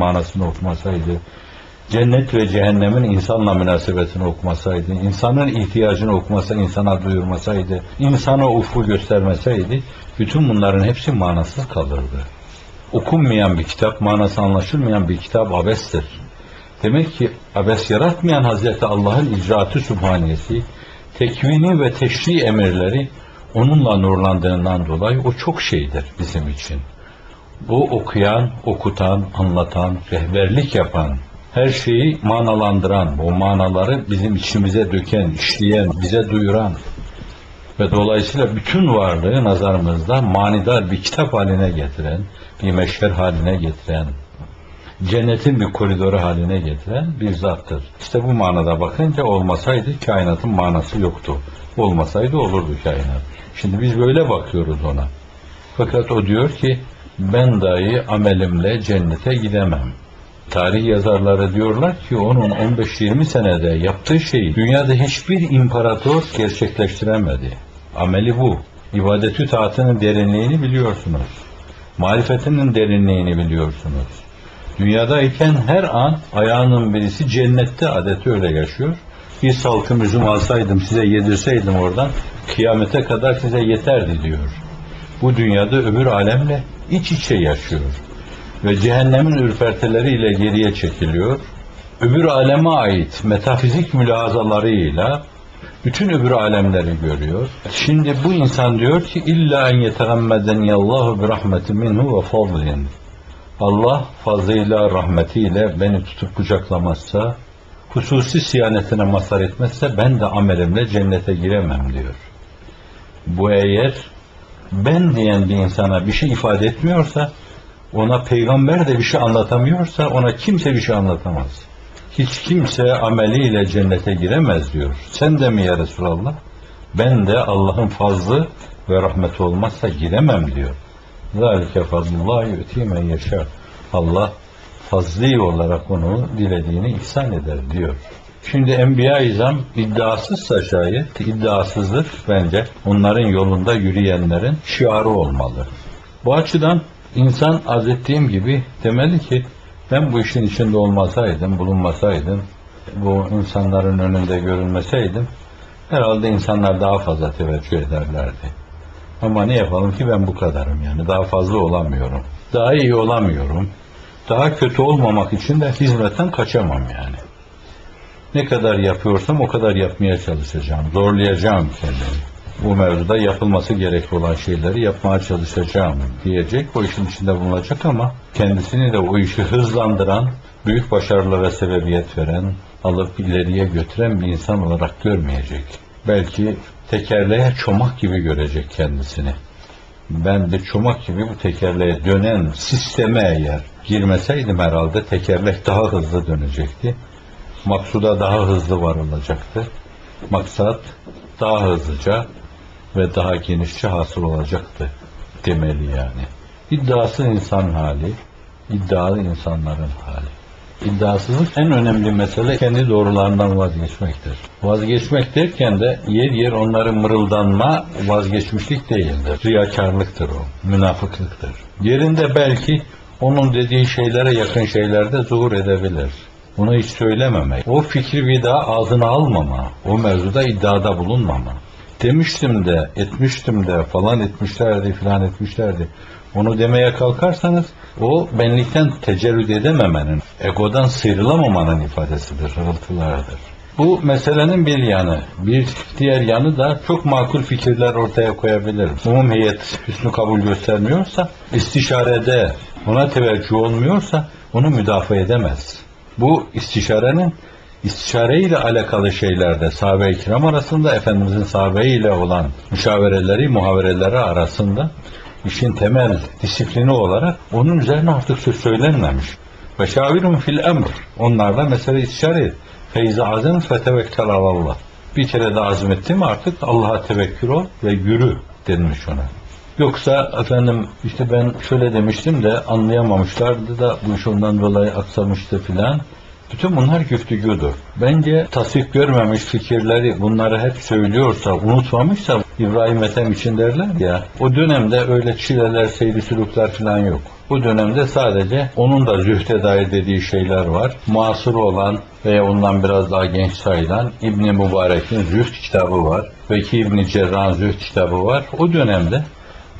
manasını okumasaydı, cennet ve cehennemin insanla münasebetini okumasaydı, insanın ihtiyacını okumasa, insana duyurmasaydı, insana ufku göstermeseydi, bütün bunların hepsi manasız kalırdı. Okunmayan bir kitap, manası anlaşılmayan bir kitap abestir. Demek ki abes yaratmayan Hazreti Allah'ın icraatı sübhaniyesi, tekvini ve teşri emirleri onunla nurlandığından dolayı o çok şeydir bizim için. Bu okuyan, okutan, anlatan, rehberlik yapan, her şeyi manalandıran, o manaları bizim içimize döken, işleyen, bize duyuran ve dolayısıyla bütün varlığı nazarımızda manidar bir kitap haline getiren, bir meşher haline getiren, cennetin bir koridoru haline getiren bir zattır. İşte bu manada bakınca olmasaydı kainatın manası yoktu. Olmasaydı olurdu kainat. Şimdi biz böyle bakıyoruz ona. Fakat o diyor ki ben dahi amelimle cennete gidemem. Tarih yazarları diyorlar ki onun 15-20 senede yaptığı şeyi dünyada hiçbir imparator gerçekleştiremedi. Ameli bu. İbadetü taatının derinliğini biliyorsunuz. Marifetinin derinliğini biliyorsunuz. Dünyadayken her an ayağının birisi cennette adeti öyle yaşıyor. Bir salkım üzüm alsaydım size yedirseydim oradan kıyamete kadar size yeterdi diyor. Bu dünyada öbür alemle iç içe yaşıyor. Ve cehennemin ürpertileriyle geriye çekiliyor. Öbür aleme ait metafizik mülahazalarıyla bütün öbür alemleri görüyor. Şimdi bu insan diyor ki illa en yetegammeden yallahu bi rahmetin minhu ve fadlin. Allah fazlıyla, rahmetiyle beni tutup kucaklamazsa, hususi siyanetine mazhar etmezse ben de amelimle cennete giremem diyor. Bu eğer ben diyen bir insana bir şey ifade etmiyorsa, ona peygamber de bir şey anlatamıyorsa ona kimse bir şey anlatamaz. Hiç kimse ameliyle cennete giremez diyor. Sen de mi ya Resulallah? Ben de Allah'ın fazlı ve rahmeti olmazsa giremem diyor. Zalike fazlullah yu'ti men yeşâ. Allah fazli olarak onu dilediğini ihsan eder diyor. Şimdi Enbiya-i İzam iddiasızsa şayet, iddiasızdır bence. Onların yolunda yürüyenlerin şiarı olmalı. Bu açıdan insan az ettiğim gibi demeli ki ben bu işin içinde olmasaydım, bulunmasaydım, bu insanların önünde görünmeseydim herhalde insanlar daha fazla teveccüh ederlerdi. Ama ne yapalım ki ben bu kadarım yani. Daha fazla olamıyorum. Daha iyi olamıyorum. Daha kötü olmamak için de hizmetten kaçamam yani. Ne kadar yapıyorsam o kadar yapmaya çalışacağım. Zorlayacağım kendimi. Bu mevzuda yapılması gerekli olan şeyleri yapmaya çalışacağım diyecek. O işin içinde bulunacak ama kendisini de o işi hızlandıran, büyük başarılara sebebiyet veren, alıp ileriye götüren bir insan olarak görmeyecek. Belki tekerleğe çomak gibi görecek kendisini. Ben de çomak gibi bu tekerleğe dönen sisteme eğer girmeseydim herhalde tekerlek daha hızlı dönecekti. Maksuda daha hızlı varılacaktı. Maksat daha hızlıca ve daha genişçe hasıl olacaktı demeli yani. İddiası insan hali, iddialı insanların hali. İddiasızlık en önemli mesele kendi doğrularından vazgeçmektir. Vazgeçmek derken de yer yer onların mırıldanma vazgeçmişlik değildir. Riyakarlıktır o, münafıklıktır. Yerinde belki onun dediği şeylere yakın şeylerde zuhur edebilir. Bunu hiç söylememek, o fikri bir daha ağzına almama, o mevzuda iddiada bulunmama. Demiştim de, etmiştim de, falan etmişlerdi, filan etmişlerdi. Onu demeye kalkarsanız o benlikten tecerrüt edememenin, egodan sıyrılamamanın ifadesidir, hırıltılardır. Bu meselenin bir yanı. Bir diğer yanı da çok makul fikirler ortaya koyabilir. Umum heyet hüsnü kabul göstermiyorsa, istişarede ona teveccüh olmuyorsa onu müdafaa edemez. Bu istişarenin istişare ile alakalı şeylerde sahabe-i kiram arasında Efendimizin sahabe ile olan müşavereleri, muhavereleri arasında işin temel disiplini olarak onun üzerine artık söz söylenmemiş. Ve şavirum fil emr. Onlarla mesele istişare et. Feyzi azim fetevekkel alallah. Bir kere de azmettin mi artık Allah'a tevekkül ol ve yürü denmiş ona. Yoksa efendim işte ben şöyle demiştim de anlayamamışlardı da bu iş ondan dolayı aksamıştı filan. Bütün bunlar güftügüdür. Bence tasvip görmemiş fikirleri bunları hep söylüyorsa, unutmamışsa İbrahim Ethem için derler ya, o dönemde öyle çileler, seyri sülükler falan yok. Bu dönemde sadece onun da zühde dair dediği şeyler var. Masur olan veya ondan biraz daha genç sayılan İbn Mübarek'in Zühd kitabı var. Veki İbn Cerrah'ın Zühd kitabı var. O dönemde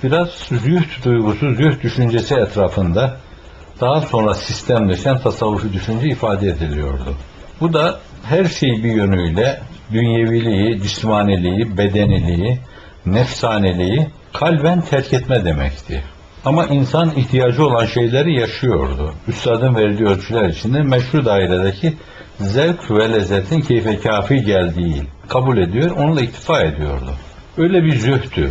biraz zühd duygusu, zühd düşüncesi etrafında daha sonra sistemleşen tasavvufi düşünce ifade ediliyordu. Bu da her şeyi bir yönüyle dünyeviliği, cismaniliği, bedeniliği, nefsaniliği kalben terk etme demekti. Ama insan ihtiyacı olan şeyleri yaşıyordu. Üstadın verdiği ölçüler içinde meşru dairedeki zevk ve lezzetin keyfe kafi geldiği kabul ediyor, onunla iktifa ediyordu. Öyle bir zühdü.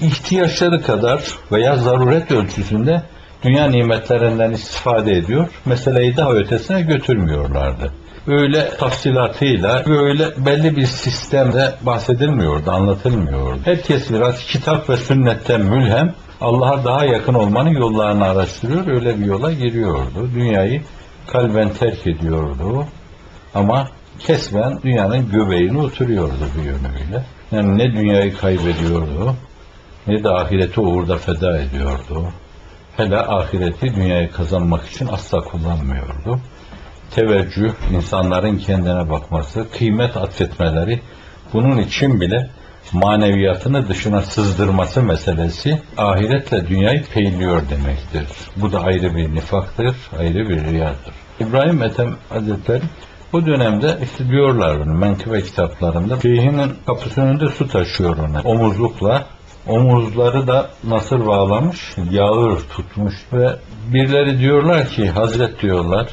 İhtiyaçları kadar veya zaruret ölçüsünde dünya nimetlerinden istifade ediyor, meseleyi daha ötesine götürmüyorlardı. Öyle tafsilatıyla, böyle belli bir sistemde bahsedilmiyordu, anlatılmıyordu. Herkes biraz kitap ve sünnetten mülhem, Allah'a daha yakın olmanın yollarını araştırıyor, öyle bir yola giriyordu. Dünyayı kalben terk ediyordu ama kesben dünyanın göbeğine oturuyordu bir yönüyle. Yani ne dünyayı kaybediyordu, ne de ahireti uğurda feda ediyordu. Hele ahireti dünyayı kazanmak için asla kullanmıyordu. Teveccüh, insanların kendine bakması, kıymet atfetmeleri, bunun için bile maneviyatını dışına sızdırması meselesi ahiretle dünyayı peyliyor demektir. Bu da ayrı bir nifaktır, ayrı bir riyadır. İbrahim Ethem Hazretleri bu dönemde işte diyorlar bunu menkıbe kitaplarında şeyhinin kapısının önünde su taşıyor ona omuzlukla omuzları da nasır bağlamış, yağır tutmuş ve birileri diyorlar ki Hazret diyorlar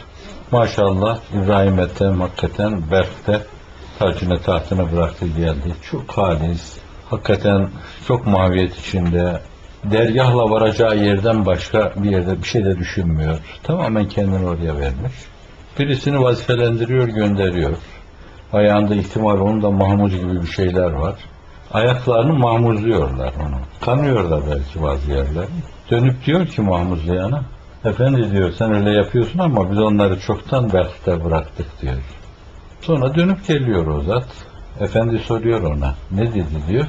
maşallah İbrahim hakikaten Berk'te tacını tahtını bıraktı geldi. Çok halis, hakikaten çok mahviyet içinde, dergahla varacağı yerden başka bir yerde bir şey de düşünmüyor. Tamamen kendini oraya vermiş. Birisini vazifelendiriyor, gönderiyor. Ayağında ihtimal onun da mahmuz gibi bir şeyler var. Ayaklarını mahmuzluyorlar onu. Kanıyor da belki bazı yerler. Dönüp diyor ki mahmuzlayana, efendi diyor sen öyle yapıyorsun ama biz onları çoktan belki bıraktık diyor. Sonra dönüp geliyor o zat. Efendi soruyor ona. Ne dedi diyor.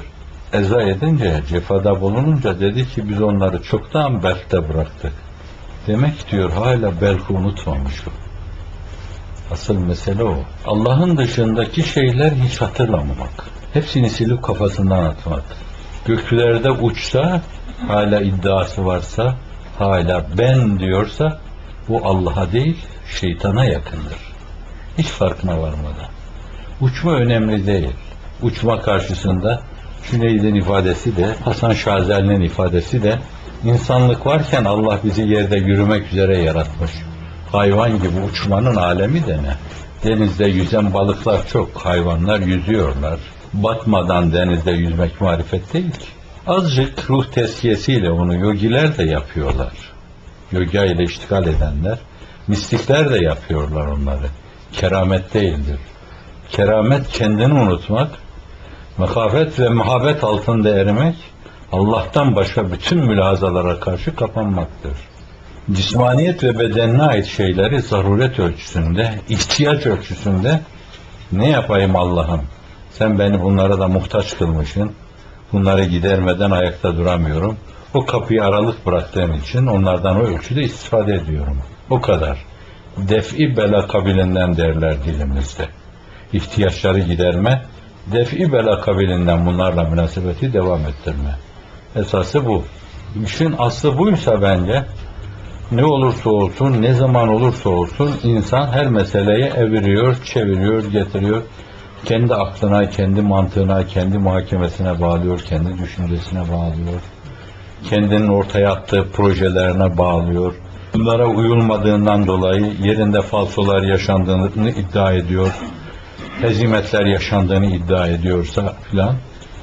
Eza edince, cefada bulununca dedi ki biz onları çoktan belkte bıraktık. Demek diyor hala belki unutmamış o. Asıl mesele o. Allah'ın dışındaki şeyler hiç hatırlamamak. Hepsini silip kafasından atmak. Göklerde uçsa, hala iddiası varsa, hala ben diyorsa, bu Allah'a değil, şeytana yakındır. Hiç farkına varmadan. Uçma önemli değil. Uçma karşısında Cüneyd'in ifadesi de, Hasan Şazeli'nin ifadesi de, insanlık varken Allah bizi yerde yürümek üzere yaratmış. Hayvan gibi uçmanın alemi de ne? Denizde yüzen balıklar çok, hayvanlar yüzüyorlar. Batmadan denizde yüzmek marifet değil ki. Azıcık ruh teskiyesiyle onu yogiler de yapıyorlar. Yoga ile iştigal edenler, mistikler de yapıyorlar onları. Keramet değildir. Keramet kendini unutmak, mekafet ve muhabbet altında erimek, Allah'tan başka bütün mülahazalara karşı kapanmaktır. Cismaniyet ve bedenine ait şeyleri zaruret ölçüsünde, ihtiyaç ölçüsünde ne yapayım Allah'ım? Sen beni bunlara da muhtaç kılmışsın. Bunları gidermeden ayakta duramıyorum. O kapıyı aralık bıraktığım için onlardan o ölçüde istifade ediyorum. O kadar. Def'i bela kabilinden derler dilimizde. İhtiyaçları giderme, def'i bela kabilinden bunlarla münasebeti devam ettirme. Esası bu. İşin aslı buysa bence ne olursa olsun, ne zaman olursa olsun insan her meseleye eviriyor, çeviriyor, getiriyor. Kendi aklına, kendi mantığına, kendi muhakemesine bağlıyor, kendi düşüncesine bağlıyor. Kendinin ortaya attığı projelerine bağlıyor. Bunlara uyulmadığından dolayı yerinde falsolar yaşandığını iddia ediyor. Hezimetler yaşandığını iddia ediyorsa filan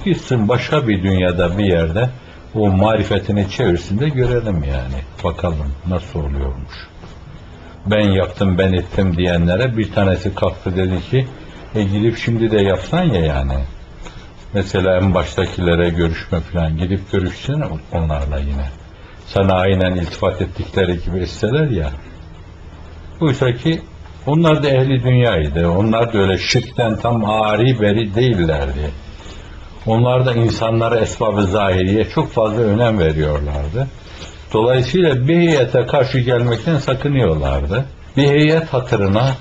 gitsin başka bir dünyada bir yerde o marifetini çevirsin de görelim yani. Bakalım nasıl oluyormuş. Ben yaptım, ben ettim diyenlere bir tanesi kalktı dedi ki e gidip şimdi de yapsan ya yani. Mesela en baştakilere görüşme falan gidip görüşsene onlarla yine. Sana aynen iltifat ettikleri gibi isteler ya. Oysa ki onlar da ehli dünyaydı. Onlar da öyle şirkten tam ari beri değillerdi. Onlar da insanlara esbabı zahiriye çok fazla önem veriyorlardı. Dolayısıyla bir heyete karşı gelmekten sakınıyorlardı. Bir heyet hatırına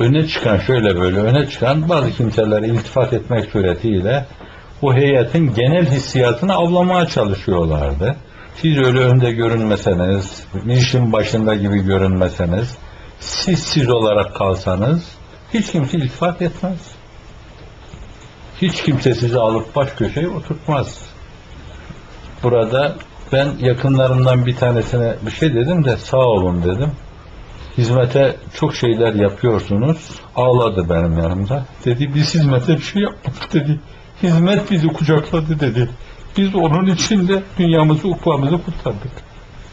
öne çıkan şöyle böyle öne çıkan bazı kimselere iltifat etmek suretiyle bu heyetin genel hissiyatını avlamaya çalışıyorlardı. Siz öyle önde görünmeseniz, işin başında gibi görünmeseniz, siz siz olarak kalsanız hiç kimse iltifat etmez. Hiç kimse sizi alıp baş köşeye oturtmaz. Burada ben yakınlarımdan bir tanesine bir şey dedim de sağ olun dedim. Hizmete çok şeyler yapıyorsunuz. Ağladı benim yanımda. Dedi biz hizmete bir şey yapmadık dedi. Hizmet bizi kucakladı dedi. Biz onun içinde dünyamızı, ukvamızı kurtardık.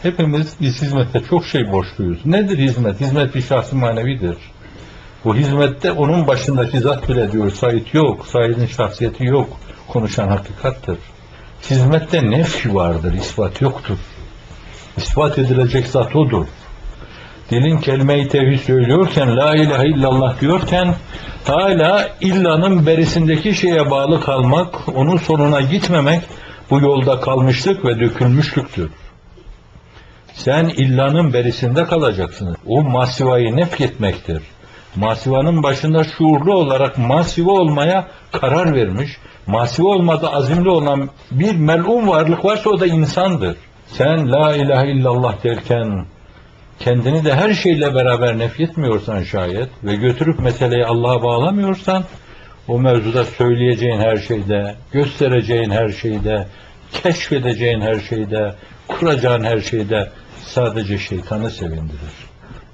Hepimiz biz hizmete çok şey borçluyuz. Nedir hizmet? Hizmet bir şahsı manevidir. Bu hizmette onun başındaki zat bile diyor Said yok. Said'in şahsiyeti yok. Konuşan hakikattır. Hizmette nefki vardır, ispat yoktur. İspat edilecek zat odur. Dilin kelime-i tevhid söylüyorken, la ilahe illallah diyorken, hala illanın berisindeki şeye bağlı kalmak, onun sonuna gitmemek, bu yolda kalmışlık ve dökülmüşlüktür. Sen illanın berisinde kalacaksın. O masivayı nefyetmektir. Masivanın başında şuurlu olarak masiva olmaya karar vermiş, masiva olmada azimli olan bir melun varlık varsa o da insandır. Sen la ilahe illallah derken kendini de her şeyle beraber nefyetmiyorsan şayet ve götürüp meseleyi Allah'a bağlamıyorsan o mevzuda söyleyeceğin her şeyde, göstereceğin her şeyde, keşfedeceğin her şeyde, kuracağın her şeyde sadece şeytanı sevindirir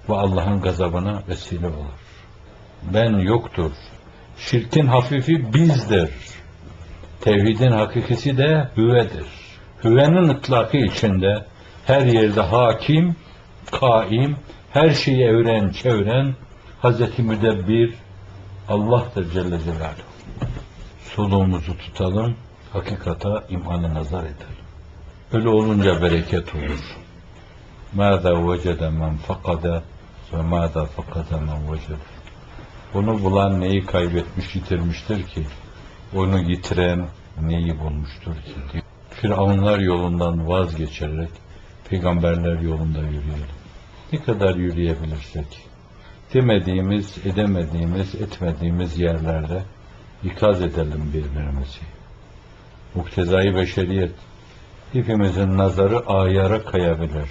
ve Allah'ın gazabına vesile olur. Ben yoktur. Şirkin hafifi bizdir. Tevhidin hakikisi de hüvedir. Hüvenin ıtlakı içinde her yerde hakim, kaim, her şeyi evren, çevren Hazreti Müdebbir Allah'tır Celle Celaluhu. Soluğumuzu tutalım, hakikata imana nazar edelim. Öyle olunca bereket olur. Mâzâ vecede men fakade ve mâzâ fakade men vecede. Bunu bulan neyi kaybetmiş, yitirmiştir ki? Onu yitiren neyi bulmuştur ki? Firavunlar yolundan vazgeçerek peygamberler yolunda yürüyelim. Ne kadar yürüyebilirsek, demediğimiz, edemediğimiz, etmediğimiz yerlerde ikaz edelim birbirimizi. Muktezai beşeriyet, hepimizin nazarı ayara kayabilir.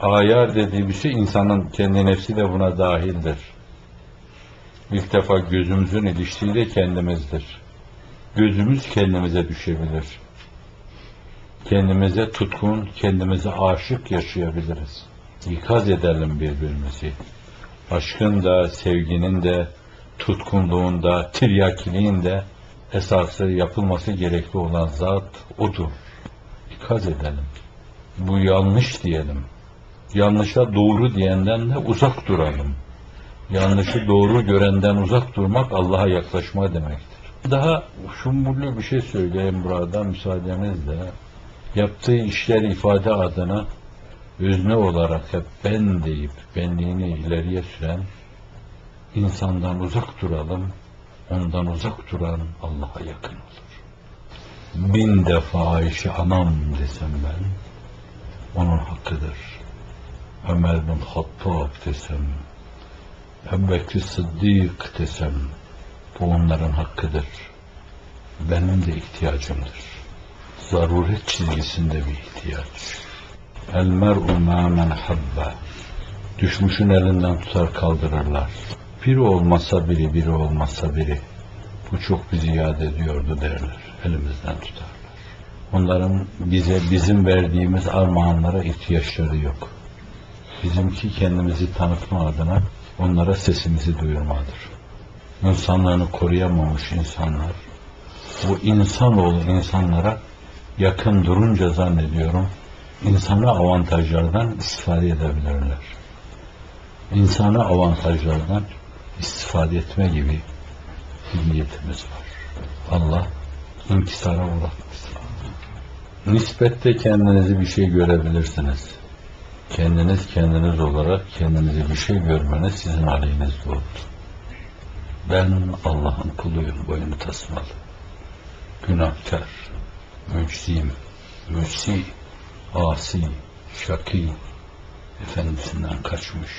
Ayar dediği bir şey insanın kendi nefsi de buna dahildir. İlk defa gözümüzün iliştiği de kendimizdir. Gözümüz kendimize düşebilir. Kendimize tutkun, kendimize aşık yaşayabiliriz. İkaz edelim birbirimizi. Aşkın da, sevginin de, tutkunluğun da, tiryakiliğin de esası yapılması gerekli olan zat odur. İkaz edelim. Bu yanlış diyelim. Yanlışa doğru diyenden de uzak duralım. Yanlışı doğru görenden uzak durmak Allah'a yaklaşma demektir. Daha şumbullu bir şey söyleyeyim burada müsaadenizle. Yaptığı işler ifade adına özne olarak hep ben deyip benliğini ileriye süren insandan uzak duralım, ondan uzak duran Allah'a yakın olur. Bin defa Ayşe anam desem ben, onun hakkıdır. Ömer bin Hattab desem, Ebu Bekir Sıddık desem, bu onların hakkıdır. Benim de ihtiyacımdır. Zaruret çizgisinde bir ihtiyaç. El mer'u ma men habba. Düşmüşün elinden tutar kaldırırlar. Biri olmasa biri, biri olmasa biri. Bu çok bizi yad ediyordu derler. Elimizden tutarlar. Onların bize bizim verdiğimiz armağanlara ihtiyaçları yok. Bizimki kendimizi tanıtma adına onlara sesimizi duyurmadır. İnsanlığını koruyamamış insanlar, bu insanoğlu insanlara yakın durunca zannediyorum, insana avantajlardan istifade edebilirler. İnsana avantajlardan istifade etme gibi bir niyetimiz var. Allah inkisara uğratmasın. Nispette kendinizi bir şey görebilirsiniz. Kendiniz kendiniz olarak kendinizi bir şey görmeniz sizin aleyhinizde oldu. Ben Allah'ın kuluyum boyunu tasmalı. günahkar, mücsim, müsi, asi, şaki, efendisinden kaçmış.